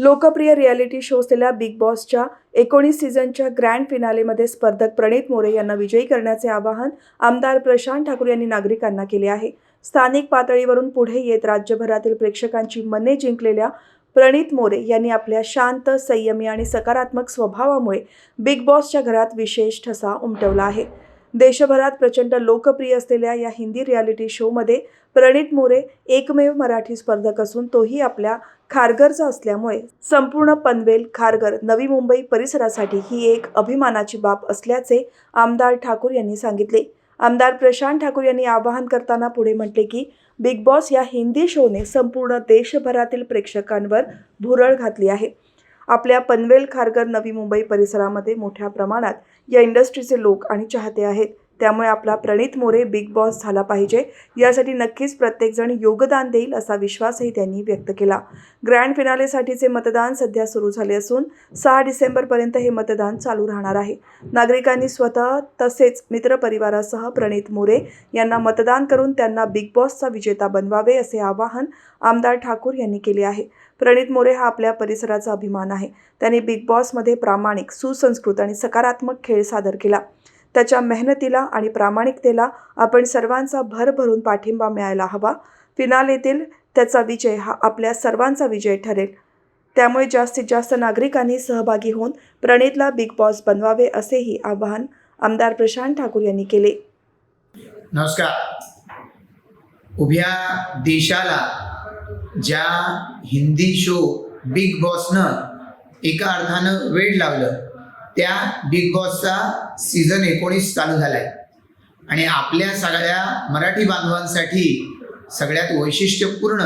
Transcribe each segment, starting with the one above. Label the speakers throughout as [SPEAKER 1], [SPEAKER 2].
[SPEAKER 1] लोकप्रिय reality show असलेल्या big बॉसच्या एकोणीस सीझनच्या ग्रँड फिनालेमध्ये स्पर्धक प्रणित मोरे यांना विजयी करण्याचे आवाहन आमदार प्रशांत ठाकूर यांनी नागरिकांना केले आहे. स्थानिक पातळीवरून पुढे येत राज्यभरातील प्रेक्षकांची मने जिंकलेल्या प्रणित मोरे यांनी आपल्या शांत संयमी आणि सकारात्मक स्वभावामुळे बिग बॉसच्या घरात विशेष ठसा उमटवला आहे. देशभरात प्रचंड लोकप्रिय असलेल्या या हिंदी रियालिटी शोमध्ये प्रणित मोरे एकमेव मराठी स्पर्धक असून तोही आपल्या खारघरचा असल्यामुळे संपूर्ण पनवेल खारघर नवी मुंबई परिसरासाठी ही एक अभिमानाची बाब असल्याचे आमदार ठाकूर यांनी सांगितले. आमदार प्रशांत ठाकूर यांनी आवाहन करताना पुढे म्हटले की बिग बॉस या हिंदी शोने संपूर्ण देशभरातील प्रेक्षकांवर भुरळ घातली आहे. आपल्या पनवेल खारघर नवी मुंबई परिसरामध्ये मोठ्या प्रमाणात या इंडस्ट्रीचे लोक आणि चाहते आहेत. त्यामुळे आपला प्रणित मोरे बिग बॉस झाला पाहिजे. यासाठी नक्कीच प्रत्येकजण योगदान देईल असा विश्वासही त्यांनी व्यक्त केला. ग्रँड फिनालेसाठीचे मतदान सध्या सुरू झाले असून सहा डिसेंबरपर्यंत हे मतदान चालू राहणार आहे. नागरिकांनी स्वतः तसेच मित्रपरिवारासह प्रणित मोरे यांना मतदान करून त्यांना बिग बॉसचा विजेता बनवावे असे आवाहन आमदार ठाकूर यांनी केले आहे. प्रणित मोरे हा आपल्या परिसराचा अभिमान आहे. त्यांनी बिग बॉसमध्ये प्रामाणिक सुसंस्कृत आणि सकारात्मक खेळ सादर केला. त्याच्या मेहनतीला आणि प्रामाणिकतेला आपण सर्वांचा भरभरून पाठिंबा मिळायला हवा. फिनालेतील त्याचा विजय हा आपल्या सर्वांचा विजय ठरेल. त्यामुळे जास्तीत जास्त नागरिकांनी सहभागी होऊन प्रणितला बिग बॉस बनवावे असेही आवाहन आमदार प्रशांत ठाकूर यांनी केले.
[SPEAKER 2] नमस्कार. उभ्या देशाला ज्या हिंदी शो बिग बॉसनं एका अर्थानं वेळ लावलं त्या बिग बॉसचा सीझन एकोणीस चालू झालाय. आणि आपल्या सगळ्या मराठी बांधवांसाठी सगळ्यात वैशिष्ट्यपूर्ण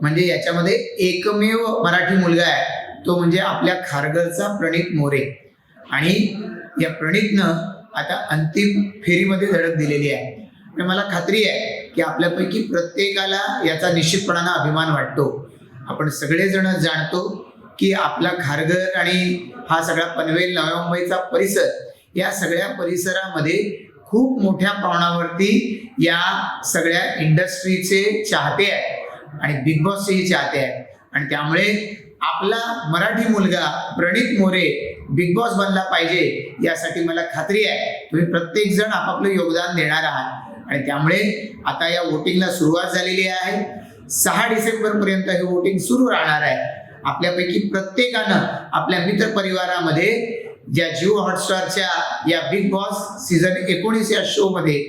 [SPEAKER 2] म्हणजे याच्यामध्ये एकमेव मराठी मुलगा आहे तो म्हणजे आपल्या खारघरचा प्रणित मोरे. आणि या प्रणितनं आता अंतिम फेरीमध्ये धडक दिलेली आहे. आणि मला खात्री आहे की आपल्यापैकी प्रत्येकाला याचा निश्चितपणानं अभिमान वाटतो. आपण सगळेजण जाणतो की आपला खारघर आणि हा सगळा पनवेल नव्या मुंबईचा परिसर या सगळ्या परिसरामध्ये खूप मोठ्या प्रमाणावरती या सगळ्या इंडस्ट्रीचे चाहते आहेत आणि बिग बॉसचेही चाहते आहेत. आणि त्यामुळे आपला मराठी मुलगा प्रणित मोरे बिग बॉस बनला पाहिजे यासाठी मला खात्री आहे. तुम्ही प्रत्येक जण आपापलं योगदान देणार आहात. आणि त्यामुळे आता या वोटिंगला सुरुवात झालेली आहे. सहा डिसेंबर पर्यंत हे वोटिंग सुरू राहणार आहे. आपल्यापैकी प्रत्येकानं आपल्या मित्र परिवारामध्ये ज्या जिओ हॉटस्टारच्या या बिग बॉस सीझन एकोणीस या शो मध्ये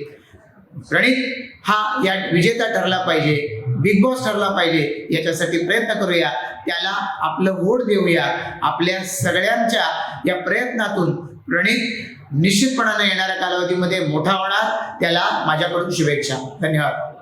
[SPEAKER 2] प्रणित हा या विजेता ठरला पाहिजे बिग बॉस ठरला पाहिजे याच्यासाठी प्रयत्न करूया. त्याला आपलं वोट देऊया. आपल्या सगळ्यांच्या या प्रयत्नातून प्रणित निश्चितपणानं येणाऱ्या कालावधीमध्ये मोठा होणार. त्याला माझ्याकडून शुभेच्छा. धन्यवाद.